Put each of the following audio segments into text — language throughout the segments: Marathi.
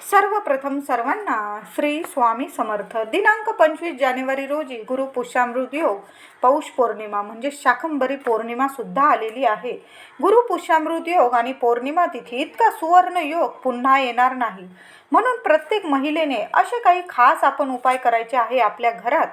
सर्वप्रथम सर्वांना श्री स्वामी समर्थ. दिनांक पंचवीस जानेवारी रोजी गुरु पुष्यामृत योग पौष पौर्णिमा म्हणजे शाकंभरी पौर्णिमा सुद्धा आलेली आहे. गुरु पुष्यामृत योग आणि पौर्णिमा तिथी इतका सुवर्ण योग पुन्हा येणार नाही. म्हणून प्रत्येक महिलेने असे काही खास आपण उपाय करायचे आहे आपल्या घरात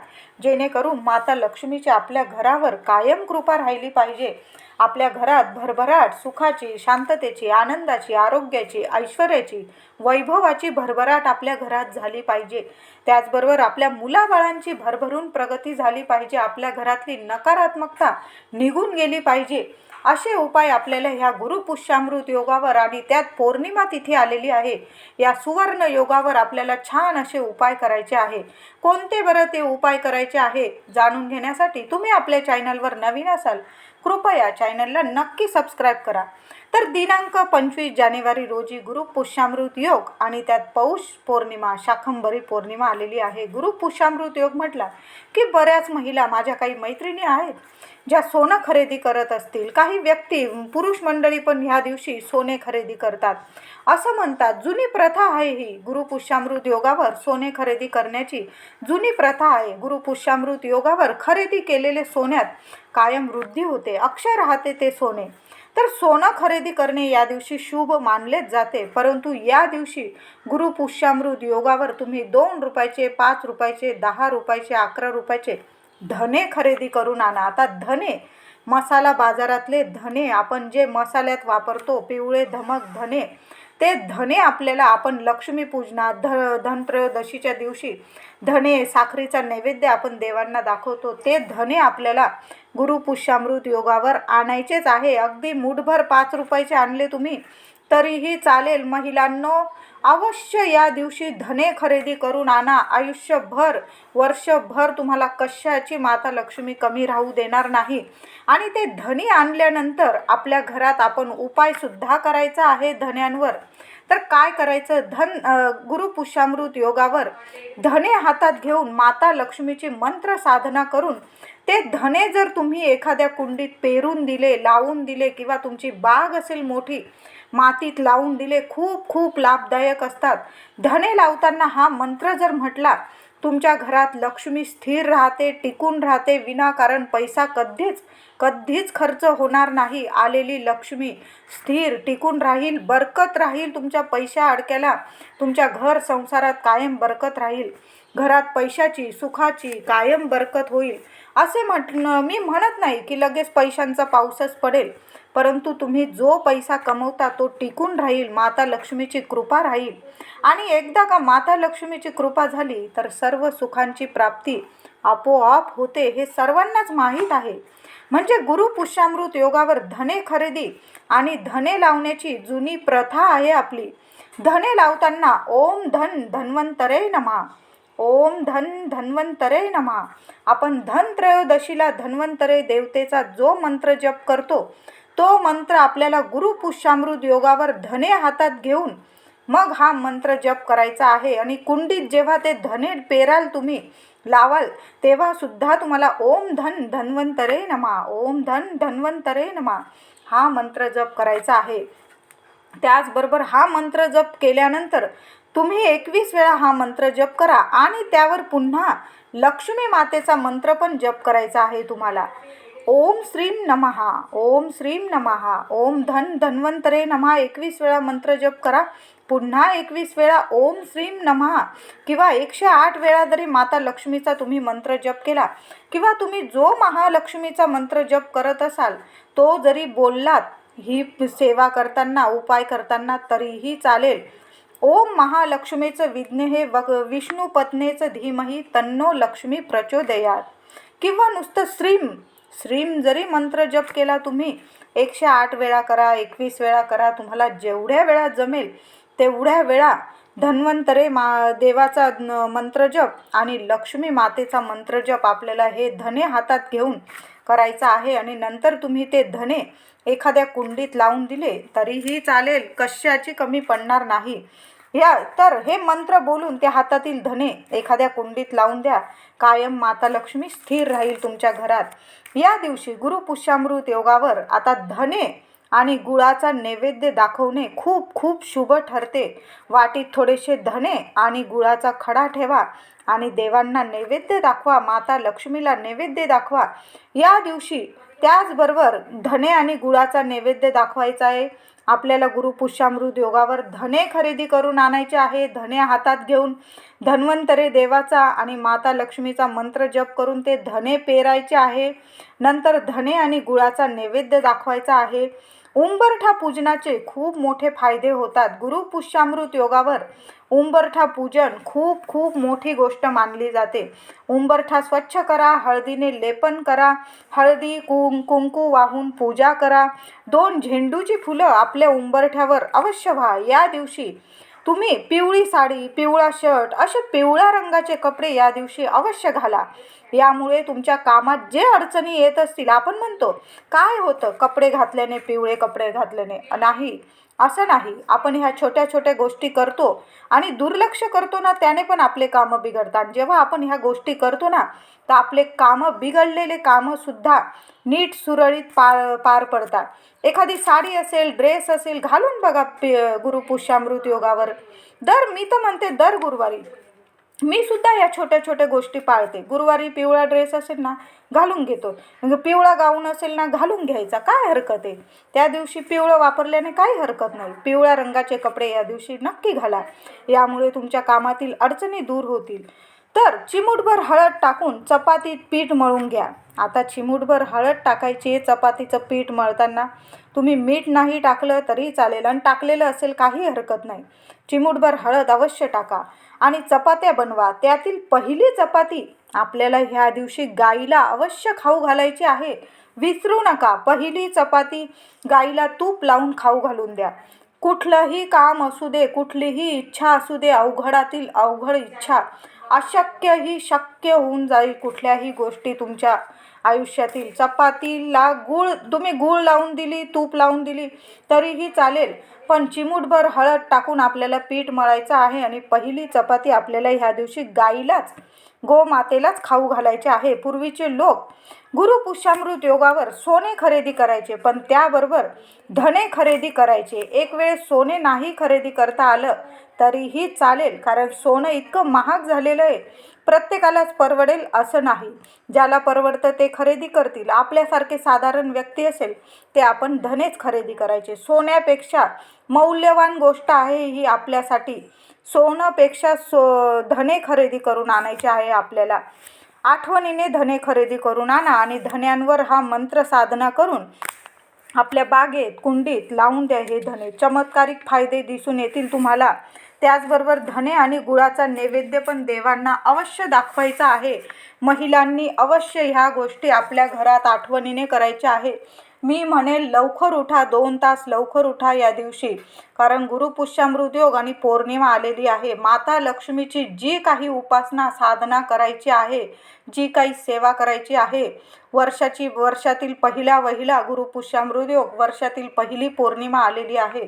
जेणेकरून माता लक्ष्मीच्या आपल्या घरावर कायम कृपा राहिली पाहिजे. आपल्या घरात भरभराट सुखाची शांततेची आनंदाची आरोग्याची ऐश्वर्याची वैभवाची भरभराट आपल्या घरात झाली पाहिजे. त्याचबरोबर आपल्या मुलाबाळांची भरभरून प्रगती झाली पाहिजे. आपल्या घरातली नकारात्मकता निघून गेली पाहिजे. असे उपाय आपल्याला ह्या गुरुपुष्यामृत योगावर आणि त्यात पौर्णिमा तिथी आलेली आहे. या सुवर्ण योगावर आपल्याला छान असे उपाय करायचे आहे. कोणते बरं ते उपाय करायचे आहे जाणून घेण्यासाठी तुम्ही आपल्या चॅनलवर नवीन असाल कृपया चॅनलला नक्की सबस्क्राईब करा. तर दिनांक पंचवीस जानेवारी रोजी गुरु पुष्यामृत योग आणि त्यात पौष पौर्णिमा शाखंभरी पौर्णिमा आलेली आहे. गुरु पुष्यामृत योग म्हटला की बऱ्याच महिला माझ्या काही मैत्रिणी आहेत ज्या सोनं खरेदी करत असतील काही व्यक्ती पुरुष मंडळी पण ह्या दिवशी सोने खरेदी करतात. असं म्हणतात जुनी प्रथा आहे ही. गुरुपुष्यामृत योगावर सोने खरेदी करण्याची जुनी प्रथा आहे. गुरुपुष्यामृत योगावर खरेदी केलेले सोन्यात कायम वृद्धी होते अक्षय राहते ते सोने. तर सोनं खरेदी करणे या दिवशी शुभ मानलेच जाते. परंतु या दिवशी गुरुपुष्यामृत योगावर तुम्ही दोन रुपयाचे पाच रुपयाचे दहा रुपयाचे अकरा रुपयाचे धने खरेदी करून आणा. आता धने मसाला बाजारातले धने आपण जे मसाल्यात वापरतो पिवळे धमक धने ते धने आपल्याला आपण लक्ष्मीपूजनात ध धनत्रयोदशीच्या दिवशी धने साखरेचा नैवेद्य आपण देवांना दाखवतो ते धने आपल्याला गुरुपुष्यामृत योगावर आणायचेच आहे. अगदी मुठभर पाच रुपयाचे आणले तुम्ही तरीही चालेल. महिलांनो अवश्य या दिवशी धने खरेदी करून आणा आयुष्यभर वर्षभर तुम्हाला कशाची माता लक्ष्मी कमी राहू देणार नाही. आणि ते धनी आणल्यानंतर आपल्या घरात आपण उपायसुद्धा करायचा आहे धन्यांवर. तर काय करायचं? धन गुरुपुष्यामृत योगावर धने हातात घेऊन माता लक्ष्मीची मंत्र साधना करून ते धने जर तुम्ही एखाद्या कुंडीत पेरून दिले लावून दिले किंवा तुमची बाग असेल मोठी मातीत लावून दिले खूप खूप लाभदायक असतात. धने लावताना हा मंत्र जर म्हटला तुमच्या घरात लक्ष्मी स्थिर राहते टिकून राहते विनाकारण पैसा कधीच कधीच खर्च होणार नाही. आलेली लक्ष्मी स्थिर टिकून राहील बरकत राहील तुमच्या पैशा अडक्याला. तुमच्या घर संसारात कायम बरकत राहील. घरात पैशाची सुखाची कायम बरकत होईल. असे म्हट मी म्हणत नाही की लगेच पैशांचा पाऊसच पडेल. परंतु तुम्ही जो पैसा कमवता तो टिकून राहील माता लक्ष्मीची कृपा राहील. आणि एकदा का माता लक्ष्मीची कृपा झाली तर सर्व सुखांची प्राप्ती आपोआप होते हे सर्वांनाच माहीत आहे. म्हणजे गुरु पुष्यामृत योगावर धने खरेदी आणि धने लावण्याची जुनी प्रथा आहे आपली. धने लावताना ओम धन धन्वंतरे नमा. ओम धन धन्वंतरे नमा. आपण धन त्रयोदशीला धन्वंतरे देवतेचा जो मंत्र जप करतो तो मंत्र आपल्याला गुरु पुष्यामृत योगावर धने हातात घेऊन मग हा मंत्र जप करायचा आहे. आणि कुंडीत जेव्हा ते धने पेराल तुम्ही लावाल तेव्हा सुद्धा तुम्हाला ओम धन धन्वंतरे नमा ओम धन धन्वंतरे नमा हा मंत्र जप करायचा आहे. त्याचबरोबर हा मंत्र जप केल्यानंतर तुम्ही एकवीस वेळा हा मंत्र जप करा. आणि त्यावर पुन्हा लक्ष्मी मातेचा मंत्र पण जप करायचा आहे तुम्हाला. ओम श्रीम नमहा ओम श्रीम नमहा ओम धन धन्वंतरे नमहा एकवीस वेळा मंत्र जप करा पुन्हा एकवीस वेळा ओम श्रीम नमहा किंवा एकशे आठ वेळा जरी माता लक्ष्मीचा तुम्ही मंत्र जप केला किंवा तुम्ही जो महालक्ष्मीचा मंत्र जप करत असाल तो जरी बोललात ही सेवा करताना उपाय करताना तरीही चालेल. ओम महालक्ष्मीचं विघ्न हे वग विष्णू पत्नीचं धीमही तन्नो लक्ष्मी प्रचोदयात. किंवा नुसतं श्रीम श्रीम जरी मंत्र जप केला तुम्ही एकशे आठ वेळा करा एकवीस वेळा करा तुम्हाला जेवढ्या वेळा जमेल तेवढ्या वेळा धन्वंतरे मा देवाचा मंत्रजप आणि लक्ष्मी मातेचा मंत्रजप आपल्याला हे धने हातात घेऊन करायचं आहे आणि नंतर तुम्ही ते धने एखाद्या कुंडीत लावून दिले तरीही चालेल कशाची कमी पडणार नाही. या तर हे मंत्र बोलून त्या हातातील धने एखाद्या कुंडीत लावून द्या. कायम माता लक्ष्मी स्थिर राहील तुमच्या घरात. या दिवशी गुरुपुष्यामृत योगावर आता धने आणि गुळाचा नैवेद्य दाखवणे खूप खूप शुभ ठरते. वाटीत थोडेसे धने आणि गुळाचा खडा ठेवा आणि देवांना नैवेद्य दाखवा माता लक्ष्मीला नैवेद्य दाखवा. या दिवशी त्याचबरोबर धने आणि गुळाचा नैवेद्य दाखवायचा आहे. आपल्याला गुरुपुष्यामृत योगावर धने खरेदी करून आणायचे आहे. धने हातात घेऊन धन्वंतरे देवाचा आणि माता लक्ष्मीचा मंत्र जप करून ते धने पेरायचे आहे. नंतर धने आणि गुळाचा नैवेद्य दाखवायचा आहे. उंबरठा पूजनाचे खूप मोठे फायदे होतात. गुरुपुष्यामृत योगावर उंबरठा पूजन खूप खूप मोठी गोष्ट मानली जाते. उंबरठा स्वच्छ करा हळदीने लेपन करा हळदी कुं कुंकू वाहून पूजा करा. दोन झेंडूची फुलं आपल्या उंबरठ्यावर अवश्य व्हा. या दिवशी तुम्ही पिवळी साडी पिवळा शर्ट असे पिवळ्या रंगाचे कपडे या दिवशी अवश्य घाला. यामुळे तुमच्या कामात जे अडचणी येत असतील आपण म्हणतो काय होतं? कपडे घातल्याने पिवळे कपडे घातल्याने? नाही. असं नाही. आपण ह्या छोट्या छोट्या गोष्टी करतो आणि दुर्लक्ष करतो ना त्याने पण आपले कामं बिघडतात. जेव्हा आपण ह्या गोष्टी करतो ना तर आपले कामं बिघडलेले कामंसुद्धा नीट सुरळीत पार पार पडतात. एखादी साडी असेल ड्रेस असेल घालून बघा पि गुरुपुष्यामृत योगावर. दर मी तर म्हणते दर गुरुवारी. मी सुद्धा या छोट्या छोट्या गोष्टी पाळते. गुरुवारी पिवळा ड्रेस असेल ना घालून घेतो. पिवळा गाऊन असेल ना घालून घ्यायचा. काय हरकत आहे? त्या दिवशी पिवळं वापरल्याने काही हरकत नाही. पिवळ्या रंगाचे कपडे या दिवशी नक्की घाला. यामुळे तुमच्या कामातील अडचणी दूर होतील. तर चिमूटभर हळद टाकून चपातीत पीठ मळून घ्या. आता चिमूटभर हळद टाकायची चपातीचं पीठ मळताना तुम्ही मीठ नाही टाकलं तरी चालेल आणि टाकलेलं असेल काही हरकत नाही. चिमूटभर हळद अवश्य टाका आणि चपात्या बनवा. त्यातील पहिली चपाती आपल्याला ह्या दिवशी गाईला अवश्य खाऊ घालायची आहे. विसरू नका. पहिली चपाती गाईला तूप लावून खाऊ घालून द्या. कुठलंही काम असू दे कुठलीही इच्छा असू दे अवघडातील अवघड इच्छा अशक्य ही शक्य होऊन जाईल कुठल्याही गोष्टी तुमच्या आयुष्यातील चपातीला गूळ तुम्ही गूळ लावून दिली तूप लावून दिली तरीही चालेल. पण चिमूटभर हळद टाकून आपल्याला पीठ मळायचं आहे आणि पहिली चपाती आपल्याला ह्या दिवशी गाईलाच गोमातेलाच खाऊ घालायचे आहे. पूर्वीचे लोक गुरुपुष्यामृत योगावर सोने खरेदी करायचे पण त्याबरोबर धने खरेदी करायचे. एक वेळ सोने नाही खरेदी करता आलं तरीही चालेल कारण सोनं इतकं महाग झालेलं आहे. प्रत्येकालाच परवडेल असं नाही. ज्याला परवडतं ते खरेदी करतील. आपल्यासारखे साधारण व्यक्ती असेल ते आपण धनेच खरेदी करायचे. सोन्यापेक्षा मौल्यवान गोष्ट आहे ही आपल्यासाठी. सोनंपेक्षा सो धने खरेदी करून आणायचे आहे आपल्याला. आठवणीने धने खरेदी करून आणा आणि धन्यांवर हा मंत्र साधना करून आपल्या बागेत कुंडीत लावून द्या हे धने. चमत्कारिक फायदे दिसून येतील तुम्हाला. त्याचबरोबर धने आणि गुळाचा नैवेद्य पण देवांना अवश्य दाखवायचा आहे. महिलांनी अवश्य ह्या गोष्टी आपल्या घरात आठवणीने करायच्या आहे मी म्हणेल लवकर उठा दोन तास लवकर उठा या दिवशी. कारण गुरुपुष्यामृद्योग आणि पौर्णिमा आलेली आहे. माता लक्ष्मीची जी काही उपासना साधना करायची आहे जी काही सेवा करायची आहे वर्षाची वर्षातील पहिला वहिला गुरुपुष्यामृद्योग वर्षातील पहिली पौर्णिमा आलेली आहे.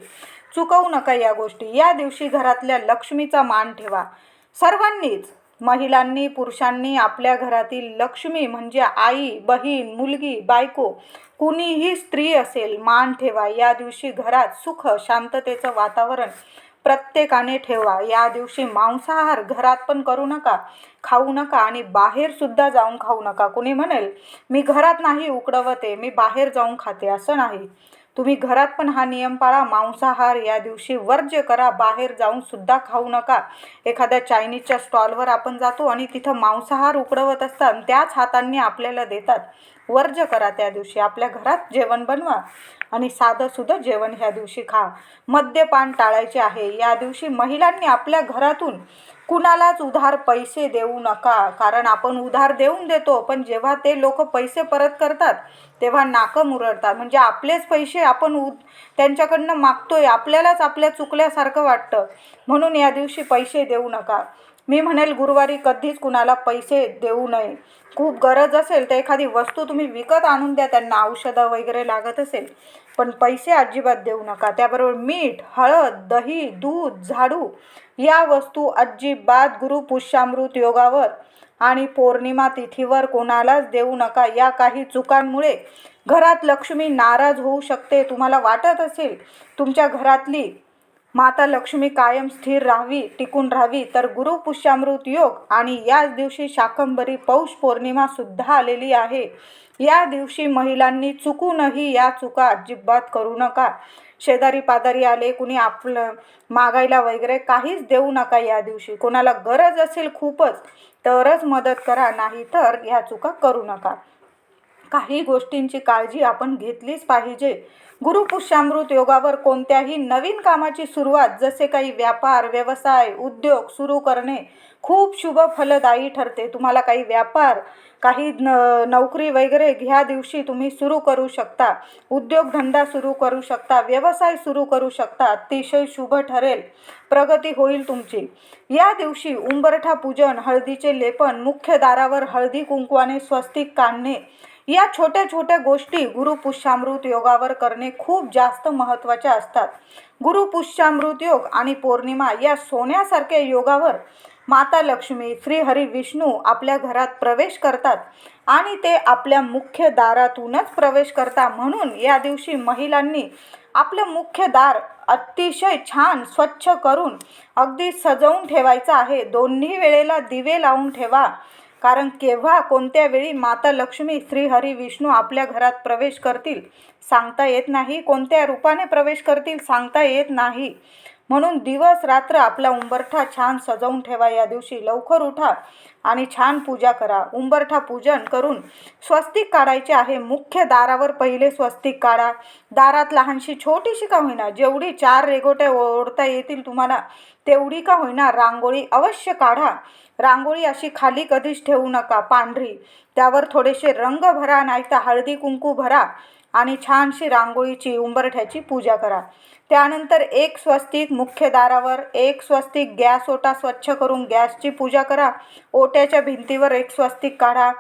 चुकवू नका या गोष्टी. या दिवशी घरातल्या लक्ष्मीचा मान ठेवा. सर्वांनीच महिलांनी पुरुषांनी आपल्या घरातील लक्ष्मी म्हणजे आई बहीण मुलगी बायको कुणीही स्त्री असेल मान ठेवा. या दिवशी घरात सुख शांततेचं वातावरण प्रत्येकाने ठेवा. या दिवशी मांसाहार घरात पण करू नका खाऊ नका आणि बाहेरसुद्धा जाऊन खाऊ नका. कुणी म्हणेल मी घरात नाही उकडवते मी बाहेर जाऊन खाते. असं नाही. तुम्ही घरात पण हा नियम पाळा मांसाहार या दिवशी वर्ज्य करा बाहेर जाऊन सुद्धा खाऊ नका. एखाद्या चायनीजच्या स्टॉलवर आपण जातो आणि तिथं मांसाहार उकडवत असतात त्याच हातांनी आपल्याला देतात. वर्ज्य करा त्या दिवशी आपल्या घरात जेवण बनवा आणि साधंसुद्धा जेवण ह्या दिवशी खा. मद्यपान टाळायचे आहे. या दिवशी महिलांनी आपल्या घरातून कुणालाच उधार पैसे देऊ नका. कारण आपण उधार देऊन देतो पण जेव्हा ते लोक पैसे परत करतात तेव्हा नाकं मुरडतात. म्हणजे आपलेच पैसे आपण उ त्यांच्याकडनं मागतोय आपल्यालाच आपल्या चुकल्यासारखं वाटतं. म्हणून या दिवशी पैसे देऊ नका. मी म्हणेल गुरुवारी कधीच कुणाला पैसे देऊ नये. खूप गरज असेल तर एखादी वस्तू तुम्ही विकत आणून द्या त्यांना औषधं वगैरे लागत असेल पण पैसे अजिबात देऊ नका. त्याबरोबर मीठ हळद दही दूध झाडू या वस्तू अजिबात गुरुपुष्यामृत योगावर आणि पौर्णिमा तिथीवर कोणालाच देऊ नका. या काही चुकांमुळे घरात लक्ष्मी नाराज होऊ शकते. तुम्हाला वाटत असेल तुमच्या घरातली माता लक्ष्मी कायम स्थिर राहावी टिकून राहावी तर गुरु पुष्यामृत योग आणि याच दिवशी शाकंभरी पौष पौर्णिमा सुद्धा आलेली आहे. या दिवशी महिलांनी चुकूनही या चुका अजिबात करू नका. शेजारी पादारी आले कुणी आपलं मागायला वगैरे काहीच देऊ नका या दिवशी. कोणाला गरज असेल खूपच तरच मदत करा नाही तर ह्या चुका करू नका. काही गोष्टींची काळजी आपण घेतलीच पाहिजे. गुरुपुष्यामृत योगावर कोणत्याही नवीन कामाची सुरुवात जसे काही व्यापार व्यवसाय उद्योग सुरू करणे खूप शुभ फलदायी ठरते. तुम्हाला काही व्यापार काही न नोकरी वगैरे ह्या दिवशी तुम्ही सुरू करू शकता. उद्योगधंदा सुरू करू शकता व्यवसाय सुरू करू शकता. अतिशय शुभ ठरेल. प्रगती होईल तुमची. या दिवशी उंबरठा पूजन हळदीचे लेपन मुख्य दारावर हळदी कुंकवाने स्वस्तिक काढणे या छोट्या छोट्या गोष्टी गुरुपुष्यामृत योगावर करणे खूप जास्त महत्त्वाच्या असतात. गुरुपुष्यामृत योग आणि पौर्णिमा या सोन्यासारख्या योगावर माता लक्ष्मी श्रीहरी विष्णू आपल्या घरात प्रवेश करतात आणि ते आपल्या मुख्य दारातूनच प्रवेश करतात म्हणून या दिवशी महिलांनी आपलं मुख्य दार अतिशय छान स्वच्छ करून अगदी सजवून ठेवायचं आहे. दोन्ही वेळेला दिवे लावून ठेवा. कारण केव्हा कोणत्या वेळी माता लक्ष्मी श्रीहरी विष्णू आपल्या घरात प्रवेश करतील सांगता येत नाही. कोणत्या रूपाने प्रवेश करतील सांगता येत नाही. म्हणून दिवस रात्र आपला उंबरठा छान सजवून ठेवा या दिवशी. लवकर उठा आणि छान पूजा करा. उंबरठा पूजन करून स्वस्तिक काढायचे आहे. मुख्य दारावर पहिले स्वस्तिक काढा. दारात लहानशी छोटीशी का होईना जेवढी चार रेगोट्या ओढता येतील तुम्हाला तेवढी का होईना रांगोळी अवश्य काढा. रांगोळी अशी खाली कधीच ठेवू नका. पांढरी. त्यावर थोडेसे रंग भरा नाही तर हळदी कुंकू भरा आणि छानशी रांगोळीची उंबरठ्याची पूजा करा. त्यानंतर एक स्वस्तिक मुख्य दारावर एक स्वस्तिक गॅस ओटा स्वच्छ करून गॅसची पूजा करा. ओट्याच्या भिंतीवर एक स्वस्तिक काढा.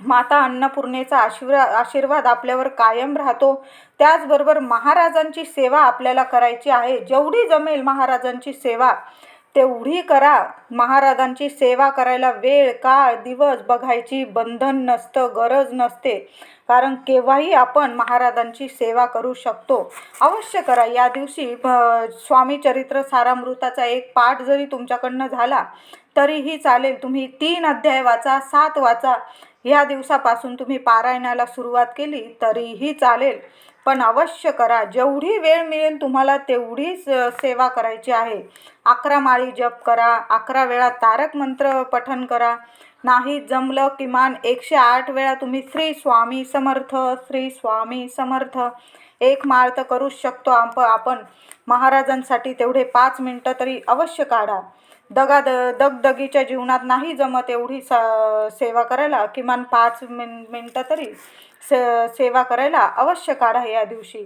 माता अन्नपूर्णेचा आशीर्वाद आशीर्वाद आपल्यावर कायम राहतो. त्याचबरोबर महाराजांची सेवा आपल्याला करायची आहे. जेवढी जमेल महाराजांची सेवा. तेवढी करा. महाराजांची सेवा करायला वेळ काळ दिवस बघायची बंधन नसतं गरज नसते. कारण केव्हाही आपण महाराजांची सेवा करू शकतो. अवश्य करा. या दिवशी स्वामी चरित्र सारामृताचा एक पाठ जरी तुमच्याकडनं झाला तरीही चालेल. तुम्ही तीन अध्याय वाचा सात वाचा. ह्या दिवसापासून तुम्ही पारायणाला सुरुवात केली तरीही चालेल. पण अवश्य करा. जेवढी वेळ मिळेल तुम्हाला तेवढीच सेवा करायची आहे. अकरा माळी जप करा. अकरा वेळा तारक मंत्र पठन करा. नाही जमलं किमान एकशे आठ वेळा तुम्ही श्री स्वामी समर्थ श्री स्वामी समर्थ. एक माळ तर करूच शकतो आप आपण. महाराजांसाठी तेवढे पाच मिनटं तरी अवश्य काढा. दगा द दगदगीच्या जीवनात नाही जमत एवढी स सेवा करायला. किमान पाच मिन मिनटं तरी. से सेवा करायला अवश्य काढा या दिवशी.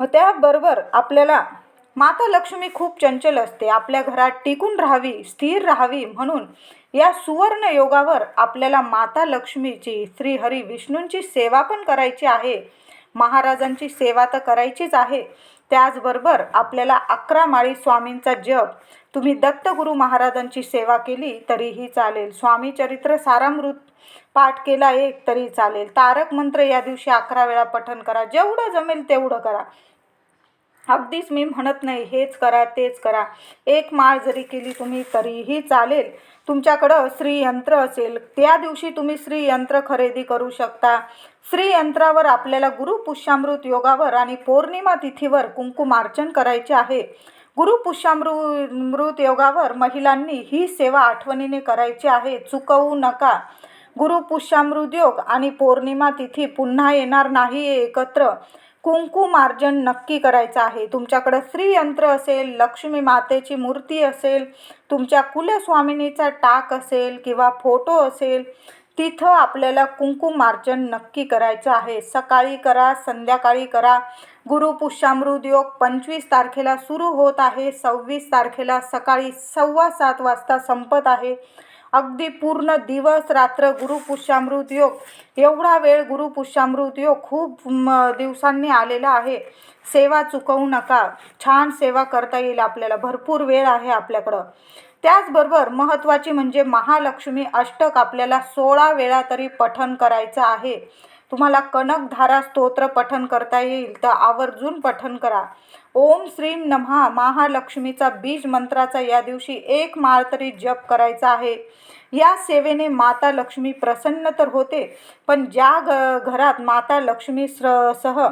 त्याबरोबर आपल्याला माता लक्ष्मी खूप चंचल असते. आपल्या घरात टिकून राहावी स्थिर राहावी म्हणून या सुवर्ण योगावर आपल्याला माता लक्ष्मीची श्री हरी विष्णूंची सेवा पण करायची आहे. महाराजांची सेवा तर करायचीच आहे. त्याचबरोबर आपल्याला अकरा माळी स्वामींचा जप तुम्ही दत्तगुरू महाराजांची सेवा केली तरीही चालेल. स्वामी चरित्र सारामृत पाठ केला एक तरी चालेल. तारक मंत्र या दिवशी अकरा वेळा पठन करा. जेवढं जमेल तेवढं करा. अगदीच मी म्हणत नाही हेच करा तेच करा. एक माळ जरी केली तुम्ही तरीही चालेल. तुमच्याकडं श्रीयंत्र असेल त्या दिवशी तुम्ही श्रीयंत्र खरेदी करू शकता. श्रीयंत्रावर आपल्याला गुरुपुष्यामृत योगावर आणि पौर्णिमा तिथीवर कुंकुमार्चन करायचे आहे. गुरुपुष्यामृत मृत योगावर महिलांनी ही सेवा आठवणीने करायची आहे. चुकवू नका. गुरुपुष्यामृत योग आणि पौर्णिमा तिथी पुन्हा येणार नाही एकत्र. कुंकुमार्जन नक्की करायचं आहे. तुमच्याकडं श्रीयंत्र असेल लक्ष्मी मातेची मूर्ती असेल तुमच्या कुलस्वामिनीचा टाक असेल किंवा फोटो असेल तिथं आपल्याला कुंकुमार्जन नक्की करायचं आहे. सकाळी करा संध्याकाळी करा. गुरुपुष्यामृत योग पंचवीस तारखेला सुरू होत आहे. सव्वीस तारखेला सकाळी सव्वा सात वाजता संपत आहे. अगदी पूर्ण दिवस रात्र गुरुपुष्यामृत योग. एवढा वेळ गुरुपुष्यामृत योग खूप दिवसांनी आलेला आहे. सेवा चुकवू नका. छान सेवा करता येईल आपल्याला. भरपूर वेळ आहे आपल्याकडं. त्याचबरोबर महत्त्वाची म्हणजे महालक्ष्मी अष्टक आपल्याला सोळा वेळा तरी पठन करायचं आहे. तुम्हाला कनकधारा स्तोत्र पठन करता येईल. तर आवर्जून पठन करा. ओम श्रीम नमहा. महालक्ष्मीचा बीज मंत्राचा या दिवशी एक माळ तरी जप करायचा आहे. या सेवेने माता लक्ष्मी प्रसन्न तर होते पण ज्या ग घरात माता लक्ष्मी स्र सह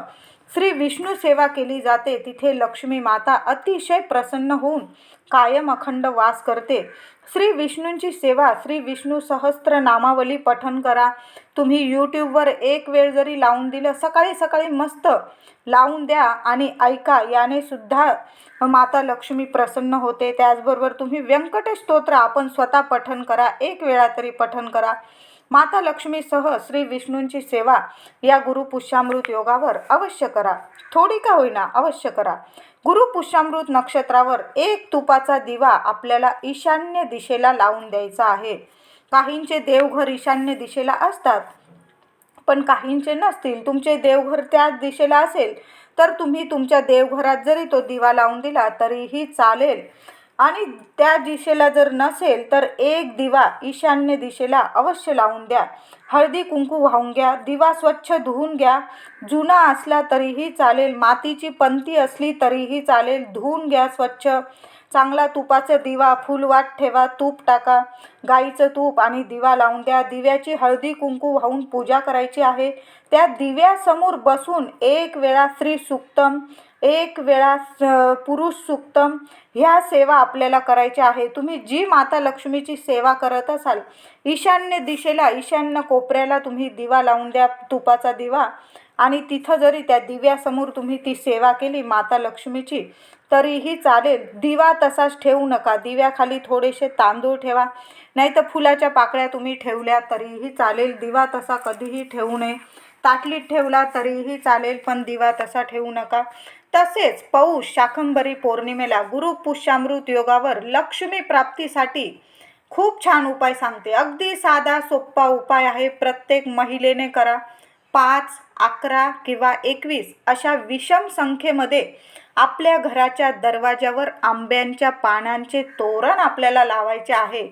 श्री विष्णू सेवा केली जाते. तिथे लक्ष्मी माता अतिशय प्रसन्न होऊन कायम अखंड वास करते. श्री विष्णूंची सेवा श्री विष्णू सहस्त्र नामावली पठन करा. तुम्ही यूट्यूबवर एक वेळ जरी लावून दिलं सकाळी सकाळी मस्त लावून द्या आणि ऐका. याने सुद्धा माता लक्ष्मी प्रसन्न होते. त्याचबरोबर तुम्ही व्यंकटेश स्तोत्र आपण स्वतः पठन करा. एक वेळा तरी पठन करा. माता लक्ष्मीसह श्री विष्णूंची सेवा या गुरुपुष्यामृत योगावर अवश्य करा. थोडी का होईना अवश्य करा. गुरुपुष्यामृत नक्षत्रावर एक तुपाचा दिवा आपल्याला ईशान्य दिशेला लावून द्यायचा आहे. काहींचे देवघर ईशान्य दिशेला असतात पण काहींचे नसतील. तुमचे देवघर त्याच दिशेला असेल तर तुम्ही तुमच्या देवघरात जरी तो दिवा लावून दिला तरीही चालेल. आणि त्या दिशेला जर नसेल तर एक दिवा ईशान्य दिशेला अवश्य लावून द्या. हळदी कुंकू वाहून घ्या दिवा स्वच्छ धुवून घ्या. जुना असला तरीही चालेल मातीची पंती असली तरीही चालेल धुवून घ्या स्वच्छ. चांगला तुपाचा दिवा फुलवाट ठेवा तूप टाका. गाईचं तूप आणि दिवा लावून द्या. दिव्याची हळदी कुंकू वाहून पूजा करायची आहे. त्या दिव्यासमोर बसून एक वेळा स्त्री सुक्तम एक वेळा पुरुष सुक्तम ह्या सेवा आपल्याला करायच्या आहे. तुम्ही जी माता लक्ष्मीची सेवा करत असाल ईशान्य दिशेला ईशान्य कोपऱ्याला तुम्ही दिवा लावून द्या. तुपाचा दिवा आणि तिथं जरी त्या दिव्यासमोर तुम्ही ती सेवा केली माता लक्ष्मीची तरीही चालेल. दिवा तसाच ठेवू नका. दिव्याखाली थोडेसे तांदूळ ठेवा. नाही तर फुलाच्या पाकळ्या तुम्ही ठेवल्या तरीही चालेल. दिवा तसा कधीही ठेवू नये. ताटलीत ठेवला तरीही चालेल पण दिवा तसा ठेवू नका. तसेच पौष शाकंभरी पौर्णिमेला गुरुपुष्यामृत योगावर लक्ष्मी प्राप्तीसाठी खूप छान उपाय सांगते. अगदी साधा सोप्पा उपाय आहे. प्रत्येक महिलेने करा. पाच अकरा किंवा एकवीस अशा विषम संख्येमध्ये आपल्या घराच्या दरवाज्यावर आंब्यांच्या पानांचे तोरण आपल्याला लावायचे आहे.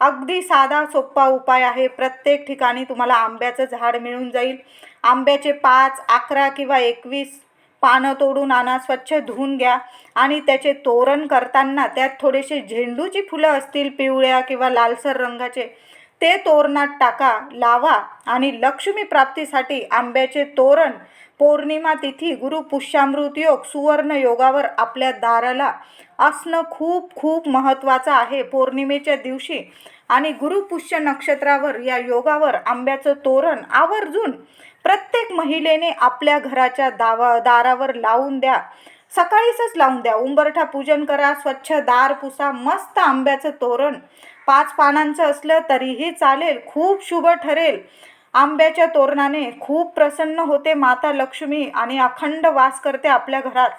अगदी साधा सोप्पा उपाय आहे. प्रत्येक ठिकाणी तुम्हाला आंब्याचं झाड मिळून जाईल. आंब्याचे पाच अकरा किंवा एकवीस पानं तोडून आणा स्वच्छ धुवून घ्या आणि त्याचे तोरण करताना त्यात थोडेसे झेंडूची फुलं असतील पिवळ्या किंवा लालसर रंगाचे ते तोरणात टाका लावा आणि लक्ष्मी प्राप्तीसाठी आंब्याचे तोरण पौर्णिमा तिथी गुरु पुष्यामृत योग सुवर्ण योगावर आपल्या दाराला असणं खूप खूप महत्त्वाचं आहे. पौर्णिमेच्या दिवशी आणि गुरुपुष्य नक्षत्रावर या योगावर आंब्याचं तोरण आवर्जून प्रत्येक महिलेने आपल्या घराच्या दावा दारावर लावून द्या. सकाळीच लावून द्या. उंबरठा पूजन करा स्वच्छ दार पुसा मस्त आंब्याचं तोरण पाच पानांचं असलं तरीही चालेल खूप शुभ ठरेल. आंब्याच्या तोरणाने खूप प्रसन्न होते माता लक्ष्मी आणि अखंड वास करते आपल्या घरात.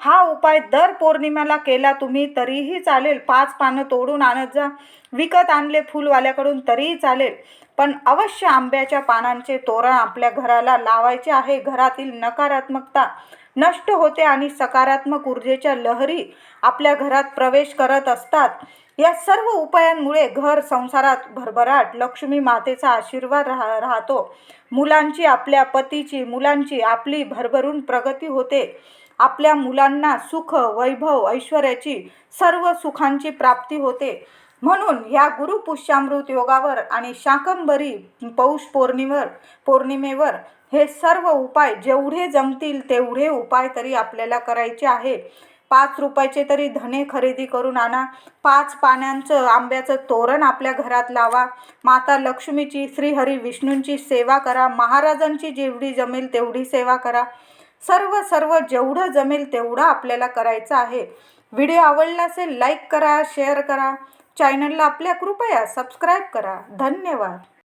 हा उपाय दर पौर्णिमेला केला तुम्ही तरीही चालेल. पाच पानं तोडून आणत जा. विकत आणले फुलवाल्याकडून तरीही चालेल. पण अवश्य आंब्याच्या पानांचे तोरण आपल्या घराला लावायचे आहे. घरातील नकारात्मकता नष्ट होते आणि सकारात्मक ऊर्जेच्या लहरी आपल्या घरात प्रवेश करत असतात. या सर्व उपायांमुळे घर संसारात भरभराट लक्ष्मी मातेचा आशीर्वाद राह राहतो. मुलांची आपल्या पतीची मुलांची आपली भरभरून प्रगती होते. आपल्या मुलांना सुख वैभव ऐश्वर्याची सर्व सुखांची प्राप्ती होते. म्हणून या गुरुपुष्यामृत योगावर आणि शाकंबरी पौष पौर्णिमेवर पौर्णिमेवर हे सर्व उपाय जेवढे जमतील तेवढे उपाय तरी आपल्याला करायचे आहे. पाच रुपयाचे तरी धने खरेदी करून आणा. पाच पाण्यांचं आंब्याचं तोरण आपल्या घरात लावा. माता लक्ष्मीची श्रीहरी विष्णूंची सेवा करा. महाराजांची जेवढी जमेल तेवढी सेवा करा. सर्व सर्व जेवढं जमेल तेवढं आपल्याला करायचं आहे. व्हिडिओ आवडला असेल लाईक करा शेअर करा. चॅनलला आपल्या कृपया सबस्क्राईब करा. धन्यवाद.